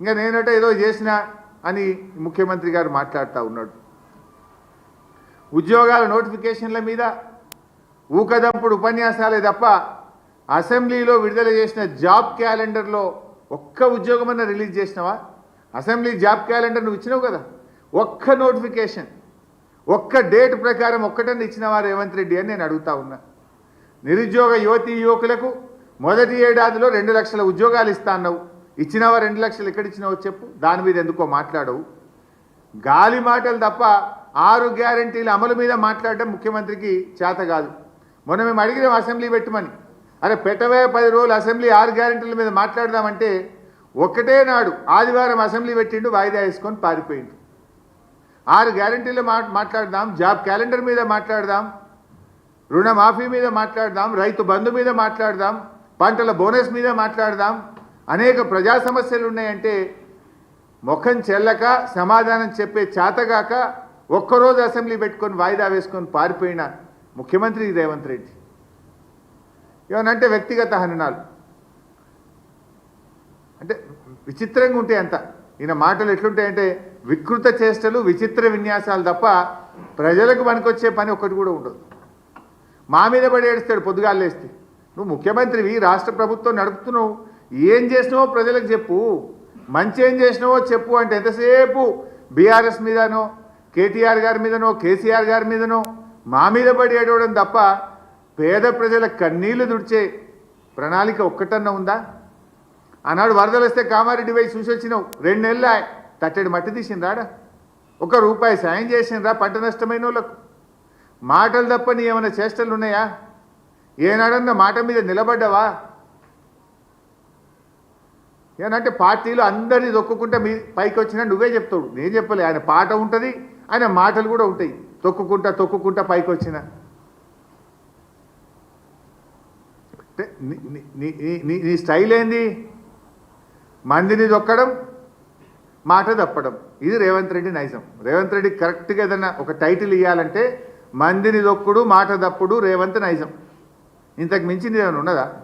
ఇంకా నేనట ఏదో చేసిన అని ముఖ్యమంత్రి గారు మాట్లాడుతూ ఉన్నాడు. ఉద్యోగాల నోటిఫికేషన్ల మీద ఊకదంపుడు ఉపన్యాసాలే తప్ప అసెంబ్లీలో విడుదల చేసిన జాబ్ క్యాలెండర్లో ఒక్క ఉద్యోగమన్నా రిలీజ్ చేసినావా? అసెంబ్లీ జాబ్ క్యాలెండర్ నువ్వు ఇచ్చినావు కదా? ఒక్క నోటిఫికేషన్ ఒక్క డేట్ ప్రకారం ఒక్కటన్నా ఇచ్చినవా రేవంత్ రెడ్డి అని నేను అడుగుతా ఉన్నా. నిరుద్యోగ యువతీ యువకులకు మొదటి ఏడాదిలో రెండు లక్షల ఉద్యోగాలు ఇస్తా అన్నావు. ఇచ్చినావా రెండు లక్షలు ఎక్కడ ఇచ్చినావో చెప్పు. దాని మీద ఎందుకో మాట్లాడవు. గాలి మాటలు తప్ప ఆరు గ్యారంటీల అమలు మీద మాట్లాడడం ముఖ్యమంత్రికి చేత కాదు. మొన్న మేము అడిగినాం అసెంబ్లీ పెట్టమని. అరే పెట్టవే పది రోజులు అసెంబ్లీ ఆరు గ్యారంటీల మీద మాట్లాడదామంటే ఒక్కటే నాడు ఆదివారం అసెంబ్లీ పెట్టిండు వాయిదా వేసుకొని పారిపోయిండు. ఆరు గ్యారంటీలు మాట్లాడదాం జాబ్ క్యాలెండర్ మీద మాట్లాడదాం రుణమాఫీ మీద మాట్లాడదాం రైతు బంధు మీద మాట్లాడదాం పంటల బోనస్ మీద మాట్లాడదాం అనేక ప్రజా సమస్యలు ఉన్నాయంటే ముఖం చెల్లక సమాధానం చెప్పే చేతగాక ఒక్కరోజు అసెంబ్లీ పెట్టుకొని వాయిదా వేసుకొని పారిపోయిన ముఖ్యమంత్రి రేవంత్ రెడ్డి. ఏమనంటే వ్యక్తిగత హననాలు. అంటే విచిత్రంగా ఉంటాయి అంత. ఈయన మాటలు ఎట్లుంటాయంటే వికృత చేష్టలు విచిత్ర విన్యాసాలు తప్ప ప్రజలకు పనికొచ్చే పని ఒక్కటి కూడా ఉండదు. మా మీద పడి ఏడుస్తాడు పొద్దుగాలు లేస్తే నువ్వు ముఖ్యమంత్రివి రాష్ట్ర ప్రభుత్వం నడుపుతున్నావు. ఏం చేసినావో ప్రజలకు చెప్పు. మంచి ఏం చేసినావో చెప్పు అంటే ఎంతసేపు బీఆర్ఎస్ మీదనో కేటీఆర్ గారి మీదనో కేసీఆర్ గారి మీదనో మా మీద పడి ఏడవడం తప్ప పేద ప్రజల కన్నీళ్ళు దుడిచే ప్రణాళిక ఒక్కటన్నా ఉందా? ఆనాడు వరదలు వస్తే కామారెడ్డి పోయి చూసి వచ్చినావు. రెండు నెలల తట్టడి మట్టి తీసిండ్రాడా ఒక రూపాయి సాయం చేసిండ్రా పంట నష్టమైన వాళ్ళకు. మాటలు తప్ప నీ ఏమైనా చేష్టలు ఉన్నాయా ఏనాడన్నా మాట మీద నిలబడ్డావా? ఏనంటే పార్టీలు అందరినీ దొక్కుకుంటే మీ పైకి వచ్చినా నువ్వే చెప్తావు. నేను చెప్పలే ఆయన పాట ఉంటుంది ఆయన మాటలు కూడా ఉంటాయి. తొక్కుకుంటా తొక్కుకుంటా పైకి వచ్చిన. అంటే నీ- నీ స్టైల్ ఏంది? మందిని దొక్కడం మాట తప్పడం. ఇది రేవంత్ రెడ్డి నైజం. రేవంత్ రెడ్డి కరెక్ట్గా ఏదన్నా ఒక టైటిల్ ఇవ్వాలంటే మందిని దొక్కుడు మాట తప్పుడు రేవంత్ నైజం. ఇంతకు మించింది ఏమైనా ఉన్నదా?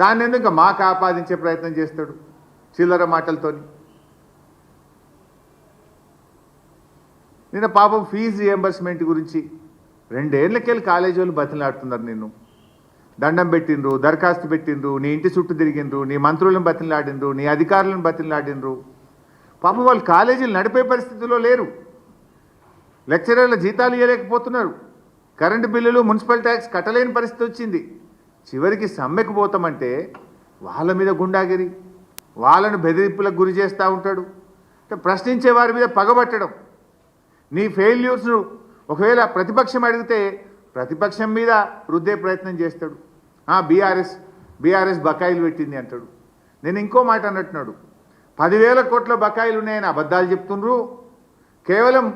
దాన్ని ఎందుకు ఇంకా మాకు ఆపాదించే ప్రయత్నం చేస్తాడు చిల్లర మాటలతోని? నిన్న పాపం ఫీజు రియంబర్స్మెంట్ గురించి రెండేళ్ళకెళ్ళి కాలేజీ వాళ్ళు బతిలాడుతున్నారు నిన్ను. దండం పెట్టిండ్రు దరఖాస్తు పెట్టిండ్రు నీ ఇంటి చుట్టూ తిరిగిండ్రు నీ మంత్రులను బతిలాడిండ్రు నీ అధికారులను బతిలాడిండ్రు పాపం వాళ్ళు కాలేజీలు నడిపే పరిస్థితిలో లేరు. లెక్చరర్ల జీతాలు ఇవ్వలేకపోతున్నారు కరెంటు బిల్లులు మున్సిపల్ ట్యాక్స్ కట్టలేని పరిస్థితి వచ్చింది. చివరికి సమ్మెకు పోతామంటే వాళ్ళ మీద గుండాగిరి వాళ్ళను బెదిరింపులకు గురి చేస్తూ ఉంటాడు. అంటే ప్రశ్నించే వారి మీద పగబట్టడం నీ ఫెయిల్యూర్స్ను ఒకవేళ ప్రతిపక్షం అడిగితే ప్రతిపక్షం మీద రుద్దే ప్రయత్నం చేస్తాడు. బీఆర్ఎస్ బీఆర్ఎస్ బకాయిలు పెట్టింది అంటాడు. నేను ఇంకో మాట అన్నట్టున్నాడు. పదివేల కోట్ల బకాయిలు ఉన్నాయని అబద్ధాలు చెప్తుండ్రు. కేవలం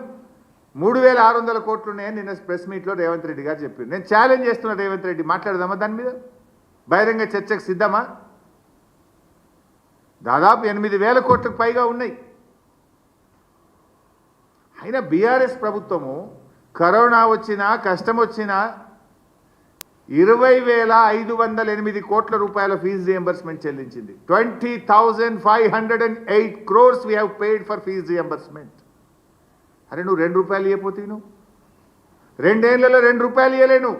మూడు వేల ఆరు వందల కోట్లు ఉన్నాయని నిన్న ప్రెస్ మీట్లో రేవంత్ రెడ్డి గారు చెప్పారు నేను ఛాలెంజ్ చేస్తున్నా రేవంత్ రెడ్డి మాట్లాడదామా దాని మీద? బహిరంగ చర్చకు సిద్ధమా? దాదాపు ఎనిమిది వేల కోట్లకు పైగా ఉన్నాయి. అయినా బీఆర్ఎస్ ప్రభుత్వము కరోనా వచ్చినా కష్టం వచ్చినా ఇరవై వేల ఐదు వందల ఎనిమిది కోట్ల రూపాయల fee reimbursement చెల్లించింది. Twenty thousand five hundred and eight crores we have paid for fee reimbursement అరే నువ్వు రెండు రూపాయలు ఇవ్వపోతే నువ్వు? రెండేళ్ళలో రెండు రూపాయలు ఇవ్వలేను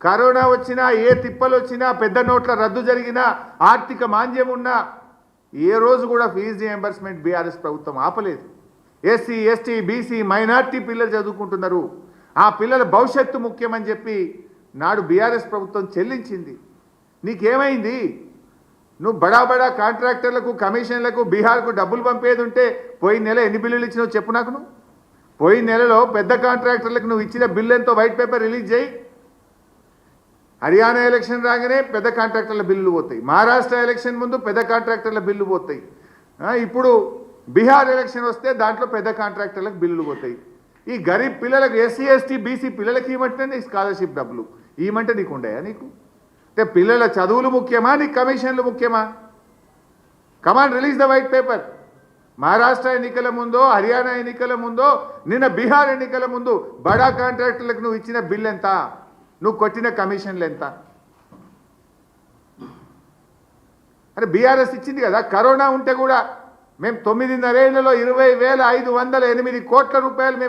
కరోనా వచ్చినా ఏ తిప్పలు వచ్చినా పెద్ద నోట్ల రద్దు జరిగినా ఆర్థిక మాంద్యం ఉన్నా ఏ రోజు కూడా ఫీజు రియంబర్స్మెంట్ బీఆర్ఎస్ ప్రభుత్వం ఆపలేదు. ఎస్సీ ఎస్టీ బీసీ మైనార్టీ పిల్లలు చదువుకుంటున్నారు. ఆ పిల్లల భవిష్యత్తు ముఖ్యమని చెప్పి నాడు బీఆర్ఎస్ ప్రభుత్వం చెల్లించింది. నీకేమైంది? నువ్వు బడా బడా కాంట్రాక్టర్లకు కమిషన్లకు బీహార్కు డబ్బులు పంపేది ఉంటే పోయిన నెల ఎన్ని బిల్లులు ఇచ్చినావు చెప్పు నాకు నువ్వు. పోయిన నెలలో పెద్ద కాంట్రాక్టర్లకు నువ్వు ఇచ్చిన బిల్లు ఎంతో వైట్ పేపర్ రిలీజ్ చేయి. హర్యానా ఎలక్షన్ రాగానే పెద్ద కాంట్రాక్టర్ల బిల్లులు పోతాయి. మహారాష్ట్ర ఎలక్షన్ ముందు పెద్ద కాంట్రాక్టర్ల బిల్లు పోతాయి. ఇప్పుడు బీహార్ ఎలక్షన్ వస్తే దాంట్లో పెద్ద కాంట్రాక్టర్లకు బిల్లులు పోతాయి. ఈ గరీబ్ పిల్లలకు ఎస్సీ ఎస్టీ బీసీ పిల్లలకి ఇవ్వమంటే స్కాలర్షిప్ డబ్బులు. ఇవ్వమంటే నీకు ఉండయా నీకు? అంటే పిల్లల చదువులు ముఖ్యమా నీకు కమిషన్లు ముఖ్యమా? Command release the white paper. Maharashtra ఎన్నికల ముందో హర్యానా ఎన్నికల ముందో నిన్న బీహార్ ఎన్నికల ముందు బడా కాంట్రాక్టర్లకు నువ్వు ఇచ్చిన బిల్ ఎంత? నువ్వు కొట్టిన కమిషన్లు ఎంత? అరే బీఆర్ఎస్ ఇచ్చింది కదా కరోనా ఉంటే కూడా మేము తొమ్మిదిన్నరేళ్ళలో ఇరవై వేల ఐదు వందల ఎనిమిది కోట్ల రూపాయలు మేము